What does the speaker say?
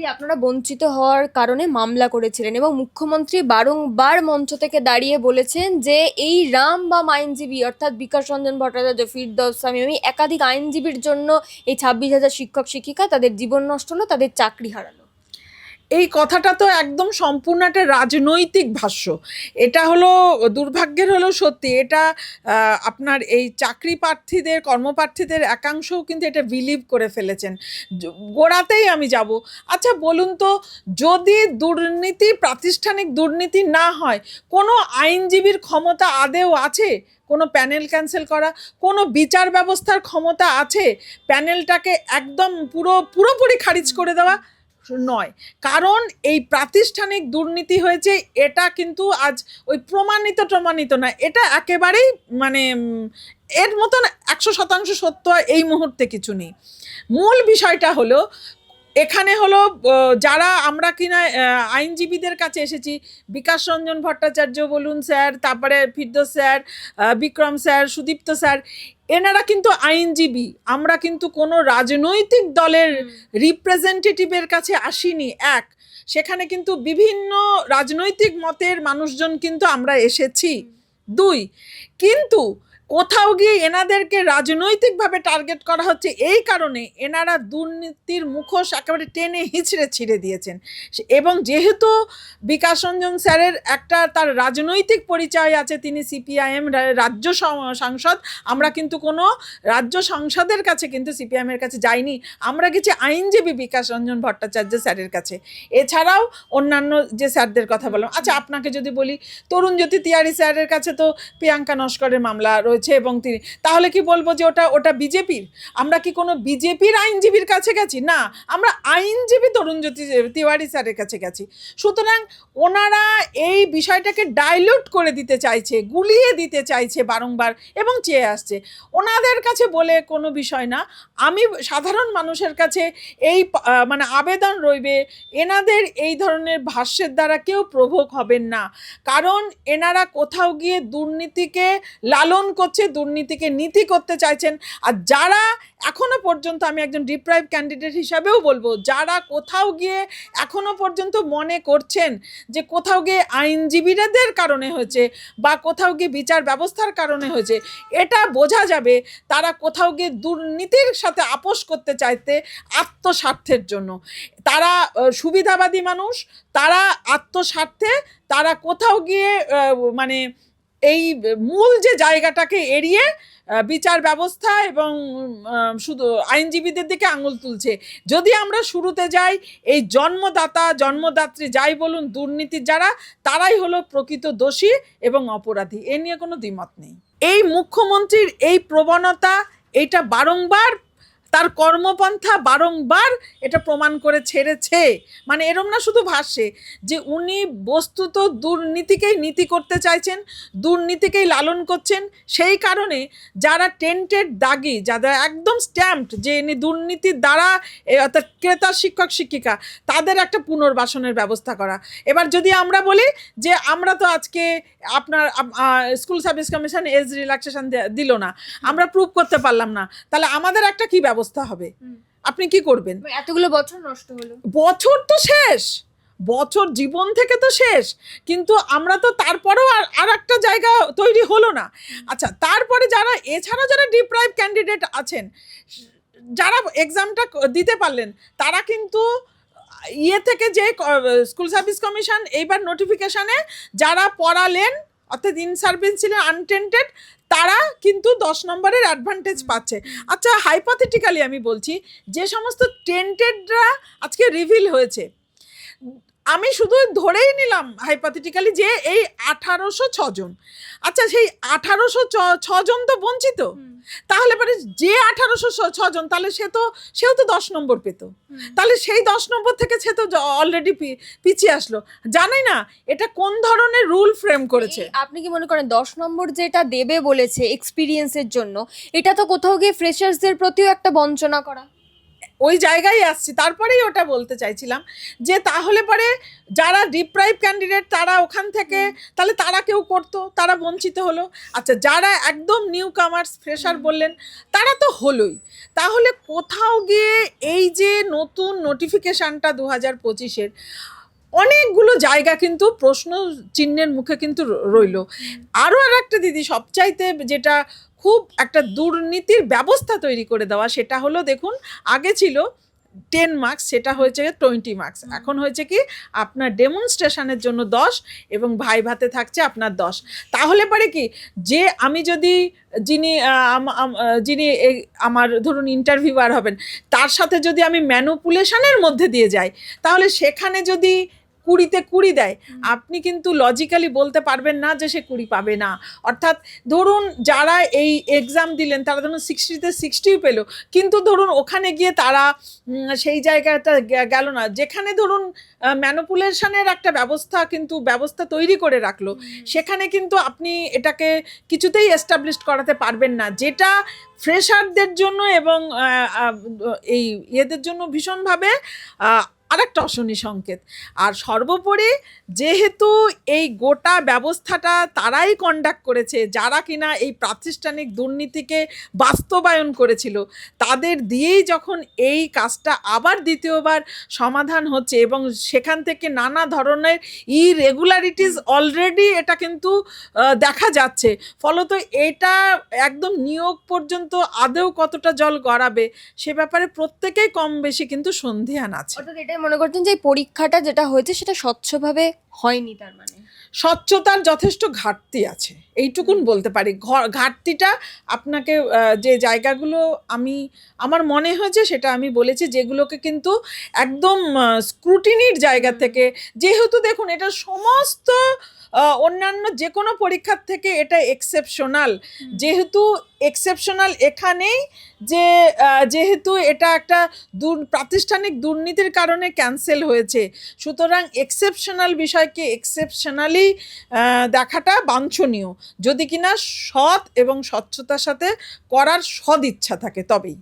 Basically আপনারা বঞ্চিত হওয়ার কারণে মামলা করেছিলেন এবং মুখ্যমন্ত্রী বারংবার মঞ্চ থেকে দাঁড়িয়ে বলেছেন যে এই রাম বা আইনজীবী অর্থাৎ বিকাশ রঞ্জন ভট্টাচার্য, ফিরদৌস স্বামী আমি একাধিক আইনজীবীর জন্য এই ছাব্বিশ হাজার শিক্ষক, শিক্ষিকা তাদের জীবন নষ্ট হলো, তাদের চাকরি হারালো। এই কথাটা তো একদম সম্পূর্ণ একটা রাজনৈতিক ভাষ্য। এটা হলো, দুর্ভাগ্যের হলো সত্যি, এটা আপনার এই চাকরি প্রার্থীদের, কর্মপ্রার্থীদের একাংশও কিন্তু এটা বিলিভ করে ফেলেছেন। গোড়াতেই আমি যাব। আচ্ছা বলুন তো, যদি দুর্নীতি, প্রাতিষ্ঠানিক দুর্নীতি না হয়, কোনো আইনজীবীর ক্ষমতা আদেও আছে? কোনো প্যানেল ক্যান্সেল করা, কোনো বিচার ব্যবস্থার ক্ষমতা আছে? প্যানেলটাকে একদম পুরো, পুরোপুরি খারিজ করে দেওয়া? নয়। কারণ এই প্রাতিষ্ঠানিক দুর্নীতি হয়েছে, এটা কিন্তু আজ ওই প্রমাণিত প্রমাণিত না। এটা একেবারেই মানে এর মতন একশো শতাংশ সত্য এই মুহূর্তে কিছু নেই। মূল বিষয়টা হলো, এখানে হলো যারা আমরা কিনা আইনজীবীদের কাছে এসেছি, বিকাশ রঞ্জন ভট্টাচার্য বলুন স্যার, তারপরে Firdous sir Bikram sir, Sudipta sir এনারা কিন্তু আইনজীবী। আমরা কিন্তু কোনো রাজনৈতিক দলের রিপ্রেজেন্টেটিভের কাছে আসিনি এক। সেখানে কিন্তু বিভিন্ন রাজনৈতিক মতের মানুষজন কিন্তু আমরা এসেছি। দুই কিন্তু কোথাও গিয়ে এনাদেরকে রাজনৈতিকভাবে টার্গেট করা হচ্ছে, এই কারণে এনারা দুর্নীতির মুখোশ একেবারে টেনে হিঁচড়ে ছিঁড়ে দিয়েছেন। এবং যেহেতু বিকাশ রঞ্জন স্যারের একটা তার রাজনৈতিক পরিচয় আছে, তিনি সিপিআইএম রাজ্য সাংসদ, আমরা কিন্তু কোনো রাজ্য সংসদের কাছে কিন্তু সিপিআইএমের কাছে যাইনি, আমরা গেছি আইনজীবী বিকাশ রঞ্জন ভট্টাচার্য স্যারের কাছে। এছাড়াও অন্যান্য যে স্যারদের কথা বললাম। আচ্ছা আপনাকে যদি বলি তরুণ জ্যোতি তিয়ারি স্যারের কাছে তো প্রিয়াঙ্কা নস্করের মামলা রয়েছে। এবং তিনি, তাহলে কি বলব যে ওটা ওটা বিজেপির? আমরা কি কোনো বিজেপির আইনজীবীর কাছে গেছি? না, আমরা আইনজীবী তরুণ জ্যোতি, তিওয়ারি স্যারের কাছে গেছি। সুতরাং ওনারা এই বিষয়টাকে ডাইলুট করে দিতে চাইছে, গুলিয়ে দিতে চাইছে বারংবার এবং চেয়ে আসছে। ওনাদের কাছে বলে কোনো বিষয় না। আমি সাধারণ মানুষের কাছে এই মানে আবেদন রইবে, এনাদের এই ধরনের ভাষ্যের দ্বারা কেউ প্রভোগ হবেন না। কারণ এনারা কোথাও গিয়ে দুর্নীতিকে লালন করছে দুর্নীতিকে নীতি করতে চাইছেন। আর যারা এখনও পর্যন্ত আমি একজন ডিপ্রাইভ ক্যান্ডিডেট হিসাবেও বলব, যারা কোথাও গিয়ে এখনও পর্যন্ত মনে করছেন যে কোথাও গিয়ে আইনজীবীরাদের কারণে হয়েছে বা কোথাও গিয়ে বিচার ব্যবস্থার কারণে হয়েছে, এটা বোঝা যাবে তারা কোথাও গিয়ে দুর্নীতির সাথে আপোষ করতে চাইতে আত্মস্বার্থের জন্য। তারা সুবিধাবাদী মানুষ, তারা আত্মস্বার্থে, তারা কোথাও গিয়ে মানে এই মূল যে জায়গাটাকে এড়িয়ে বিচার ব্যবস্থা এবং শুধু আইনজীবীদের দিকে আঙুল তুলছে। যদি আমরা শুরুতে যাই, এই জন্মদাতা, জন্মদাত্রী যাই বলুন, দুর্নীতির যারা, তারাই হলো প্রকৃত দোষী এবং অপরাধী। এ নিয়ে কোনো দ্বিমত নেই। এই মুখ্যমন্ত্রীর এই প্রবণতা, এটা বারংবার তার কর্মপন্থা বারংবার এটা প্রমাণ করে ছেড়েছে। মানে এরম না শুধু ভাষ্যে, যে উনি বস্তুত দুর্নীতিকেই নীতি করতে চাইছেন, দুর্নীতিকেই লালন করছেন, সেই কারণে যারা টেন্টেড দাগি যারা একদম স্ট্যাম্পড যে ইনি দুর্নীতির দ্বারা অর্থাৎ ক্রেতা, শিক্ষক, শিক্ষিকা, তাদের একটা পুনর্বাসনের ব্যবস্থা করা। এবার যদি আমরা বলি যে আমরা তো আজকে আপনার school service commission age relaxation দিল না, আমরা প্রুভ করতে পারলাম না, তাহলে আমাদের একটা কী ব্যবস্থা হবে। আপনি কি করবেন? এতগুলো বছর নষ্ট হলো। বছর তো শেষ। বছর জীবন থেকে তো শেষ। কিন্তু আমরা তো তারপরেও আর আর একটা জায়গা তৈরি হলো না। আচ্ছা তারপরে যারা এছাড়া যারা ডিপ্রাইভ ক্যান্ডিডেট আছেন যারা এক্সামটা দিতে পারলেন তারা কিন্তু ইয়ে থেকে যে স্কুল সার্ভিস কমিশন এইবার নোটিফিকেশানে যারা পড়ালেন অর্থাৎ ইনসার্ভেন্স ছিল আনটেন্টেড তারা কিন্তু দশ নম্বরের অ্যাডভান্টেজ পাচ্ছে। আচ্ছা হাইপোথেটিক্যালি আমি বলছি, যে সমস্ত টেন্টেডরা আজকে রিভিল হয়েছে আমি শুধু ধরেই নিলাম হাইপোথেটিক্যালি যে এই আঠারোশো ছজন আচ্ছা সেই আঠারোশো ছজন তো বঞ্চিত। তাহলে পরে যে আঠারোশো ছজন তাহলে সে তো সেও তো দশ নম্বর পেত। তাহলে সেই দশ নম্বর থেকে সে তো অলরেডি পিছিয়ে আসলো। জানি না এটা কোন ধরনের রুল ফ্রেম করেছে? আপনি কি মনে করেন দশ নম্বর যেটা দেবে বলেছে এক্সপিরিয়েন্সের জন্য এটা তো কোথাও গিয়ে ফ্রেশার্সদের প্রতিও একটা বঞ্চনা করা? ওই জায়গায় আসছি। তারপরেই ওটা বলতে চাইছিলাম যে তাহলে পরে যারা ডিপ্রাইভ ক্যান্ডিডেট তারা ওখান থেকে তাহলে তারা কেউ করতো তারা বঞ্চিত হলো। আচ্ছা যারা একদম নিউ কামার্স ফ্রেশার বললেন তারা তো হলোই। তাহলে কোথাও গিয়ে এই যে নতুন নোটিফিকেশানটা দু হাজার পঁচিশের অনেকগুলো জায়গা কিন্তু প্রশ্ন চিহ্নের মুখে কিন্তু রইল। আরও আর একটা দিদি সবচাইতে যেটা খুব একটা দুর্নীতির ব্যবস্থা তৈরি করে দেওয়া সেটা হলো দেখুন আগে ছিল টেন মার্কস সেটা হয়েছে টোয়েন্টি মার্কস এখন হয়েছে কি আপনার ডেমনস্ট্রেশনের জন্য দশ এবং ভাই ভাতে থাকছে আপনার দশ। তাহলে পারে কি যে আমি যদি যিনি যিনি এই- আমার ধরুন ইন্টারভিউয়ার হবেন তার সাথে যদি আমি ম্যানুপুলেশনের মধ্যে দিয়ে যাই তাহলে সেখানে যদি কুড়িতে কুড়ি দেয়। আপনি কিন্তু লজিক্যালি বলতে পারবেন না যে সে কুড়ি পাবে না। অর্থাৎ ধরুন যারা এই এক্সাম দিলেন তারা ধরুন সিক্সটিতে সিক্সটিও পেল কিন্তু ধরুন ওখানে গিয়ে তারা সেই জায়গাটা গেল না। যেখানে ধরুন ম্যানুপুলেশনের একটা ব্যবস্থা কিন্তু ব্যবস্থা তৈরি করে রাখল সেখানে কিন্তু আপনি এটাকে কিছুতেই এস্টাবলিশ করাতে পারবেন না। যেটা ফ্রেশারদের জন্য এবং এই ইয়েদের জন্য ভীষণভাবে আরেকটা অশনি সংকেত। আর সর্বোপরি যেহেতু এই গোটা ব্যবস্থাটা তারাই কন্ডাক্ট করেছে, যারা কিনা এই প্রাতিষ্ঠানিক দুর্নীতিকে বাস্তবায়ন করেছিল, তাদের দিয়েই যখন এই কাজটা আবার দ্বিতীয়বার সমাধান হচ্ছে এবং সেখান থেকে নানা ধরনের ই ইরেগুলারিটিস অলরেডি এটা কিন্তু দেখা যাচ্ছে। ফলত এটা একদম নিয়োগ পর্যন্ত আদেও কতটা জল গড়াবে, সে ব্যাপারে প্রত্যেকেই কম বেশি কিন্তু সন্ধিহান আছে। অর্থাৎ এটাই মনে করতেন যে এই পরীক্ষাটা যেটা হয়েছে সেটা স্বচ্ছভাবে হয়নি তার মানে। স্বচ্ছতার যথেষ্ট ঘাটতি আছে এইটুকুন বলতে পারি। ঘাটতিটা আপনাকে যে জায়গাগুলো আমি আমার মনে হয়েছে সেটা আমি বলেছি যেগুলোকে কিন্তু একদম স্ক্রুটিনির জায়গা থেকে যেহেতু দেখুন এটা সমস্ত অন্যান্য যে কোনো পরীক্ষার থেকে এটা এক্সেপশনাল যেহেতু এক্সেপশনাল এখানেই যে যেহেতু এটা একটা দুর প্রাতিষ্ঠানিক দুর্নীতির কারণে ক্যান্সেল হয়েছে সুতরাং এক্সেপশনাল বিষয়কে এক্সেপশনালি দেখাটা বাঞ্ছনীয়। যদি কিনা সৎ এবং স্বচ্ছতার সাথে করার সদিচ্ছা থাকে তবেই।